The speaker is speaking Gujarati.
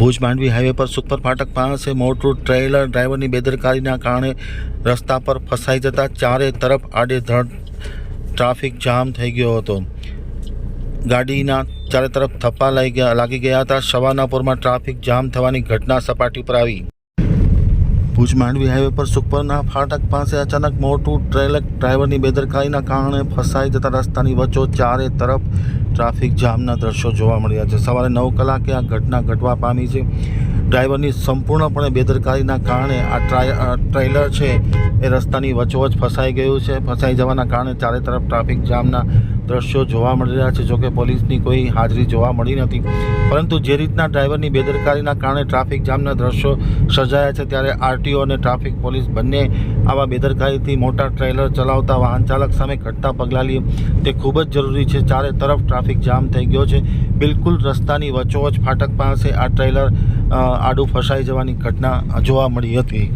ભુજ માંડવી હાઈવે પર સુખપર ફાટક પાસે મોટું ટ્રેલર ડ્રાઈવરની બેદરકારીના કારણે રસ્તા પર ફસાઈ જતા ચારે તરફ આડેધડ ટ્રાફિક જામ થઈ ગયો હતો. ગાડીના ચારે તરફ થપ્પા લાગી ગયા લાગી ગયા હતા. સવાનાપુરમાં ટ્રાફિક જામ થવાની ઘટના સપાટી પર આવી. ભુજ માંડવી હાઈવે પર સુખપરના ફાટક પાસે અચાનક મોટું ટ્રેલર ડ્રાઈવરની બેદરકારીના કારણે ફસાઈ જતા રસ્તાની વચ્ચો ચારે તરફ ટ્રાફિક જામના દ્રશ્યો જોવા મળ્યા છે. સવારે નવ કલાકે આ ઘટના ઘટવા પામી છે. ડ્રાઈવરની સંપૂર્ણપણે બેદરકારીના કારણે આ ટ્રેલર છે એ રસ્તાની વચોવચ ફસાઈ ગયું છે. ફસાઈ જવાના કારણે ચારે તરફ ટ્રાફિક જામના દ્રશ્યો જોવા મળી રહ્યા છે, જોકે પોલીસની કોઈ હાજરી જોવા મળી નથી. પરંતુ જે રીતના ડ્રાઈવરની બેદરકારીના કારણે ટ્રાફિક જામના દ્રશ્યો સર્જાયા છે, ત્યારે આરટીઓ અને ટ્રાફિક પોલીસ બંને આવા બેદરકારીથી મોટા ટ્રેલર ચલાવતા વાહન ચાલક સામે ઘટતા પગલાં લે. તે ખૂબ જ જરૂરી છે. ચારે તરફ ટ્રાફિક જામ થઈ ગયો છે. બિલકુલ રસ્તાની વચોવચ ફાટક પાસે આ ટ્રેલર આડું ફસાઈ જવાની ઘટના જોવા મળી હતી.